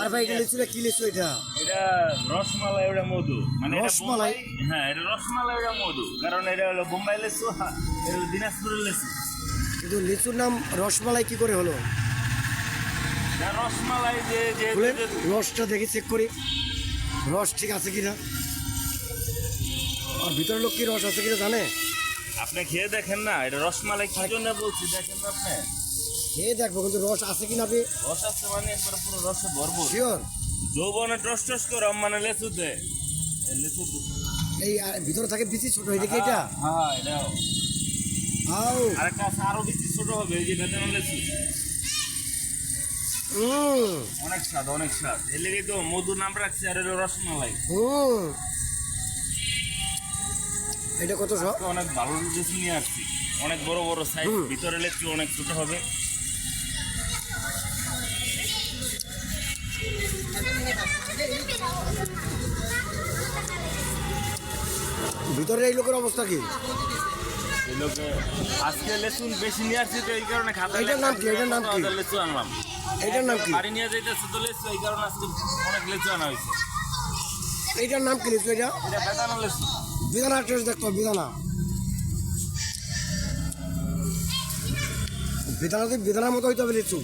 আর ভাই এটা লিচুটা কি লিচু এটা? এটা রসমালাই মধু। মানে এটা রসমালাই? হ্যাঁ এটা রসমালাই এটা মধু। কারণ এটা হলো বোম্বাই লেচু হ্যাঁ, এটা হলো দিনাজপুরের লেচু কিন্তু লিচুর নাম রসমালাই কি করে হলো? না, রসমালাই যে যে রসটা দেখি চেক করি। রস ঠিক আছে কিনা? আর ভিতরে লোক কি রস আছে কিনা জানে? আপনি খেয়ে দেখেন না এটা রসমালাই কি জন্য বলছি দেখেন না আপনি। খেয়ে দেখব কিন্তু রস আছে কিনা আপনি রস আছে মানে একবার পুরো রসে ভরপুর। শিওর? যৌবনে টস টস করম মানে লেচুতে। এই লেচুতে এই আর ভিতরে থাকে বিচি ছোট এটা কি এটা? হ্যাঁ এটাও। আও। আরেকটা আরও বেশি ছোট হবে এই যে বেতন লেচু। অনেক স্বাদ অনেক স্বাদ। এর লেগে তো মধু নাম রাখছি আর রসমালাই। হুম এটা কত সব অনেক ভালো লেচু নিয়ে আসছি। অনেক বড় বড় সাইজ ভিতরে লেচু অনেক ছোট হবে। ভিতরে এই লোকের অবস্থা কি? আজকে লেচু বেশি নিয়ে আসছি তো এই কারণে খাতা এটার নাম কি? এটার নাম কি? লেচু আনলাম। এটার নাম কি? বাড়ি নিয়ে যাইতেছে তো লেচু এই কারণে আজকে অনেক লেচু আনা হয়েছে। এইটার নাম কি লিচু এটা? এটা বেদানো বিধানা টেস্ট দেখতো বিধানাতে বিধানার মতো হইতে হবে লিচু।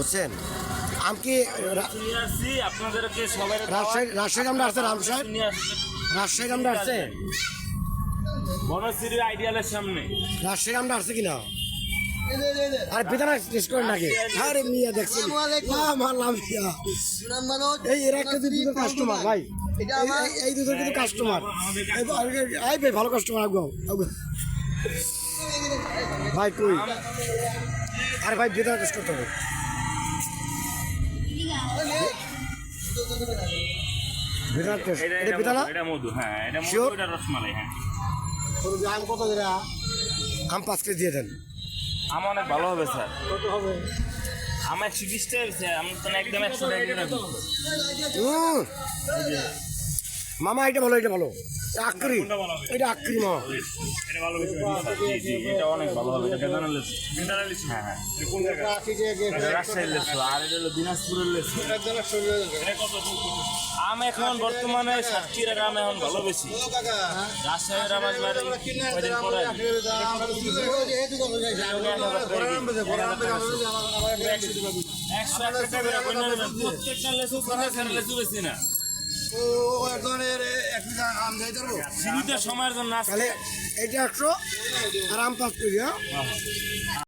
বুঝছেন আম কি রাজশাহী রাজশাহী আমরা আসছে আসছি। রাজশাহী আমরা আসছে বনশ্রী আইডিয়ালের সামনে। রাজশাহী আমরা আসছে কিনা? আর করেন নাকি? আরে মিয়া দেখছেন? মারলাম মিয়া এই এরা একটা দুটো কাস্টমার ভাই। এই- দুটো কিন্তু কাস্টমার এই ভাই ভালো কাস্টমার আগাও। ভাই কই? আরে ভাই বেদানা টেস্ট করতে হবে। বেদানা টেস্ট। এটা এটা এটা বেদানা এটা মধু হ্যাঁ এটা মধু এটা রসমালাই হ্যাঁ। আম কত করে? আম পাঁচ কেজি দিয়ে দেন। আম অনেক ভালো হবে স্যার। কত হবে আম একশো বিশ টাকা আমি তো একদম একশো টাকা। মামা এটা ভালো এটা ভালো। আকরি। এটা আকরি মামা এটা ভালো হয়েছে জি, জি, এটা অনেক ভালো হবে এটা বেদানা লেচু হ্যাঁ হ্যাঁ। এটা রাজশাহীর লেচু আর এটা হলো দিনাজপুরের লেচু আম এখন বর্তমানে সাতক্ষীরার আম এখন ভালো বেশি রাজশাহীর আম আসবে আর কয়দিন পরে একশো এক টাকা করে বন্যা প্রত্যেকটা লেচু পঞ্চাশ লেচু বেশি না সীমিত সময়ের জন্য তাহলে এটা একশো আর আম পাঁচ কেজি হ্যাঁ?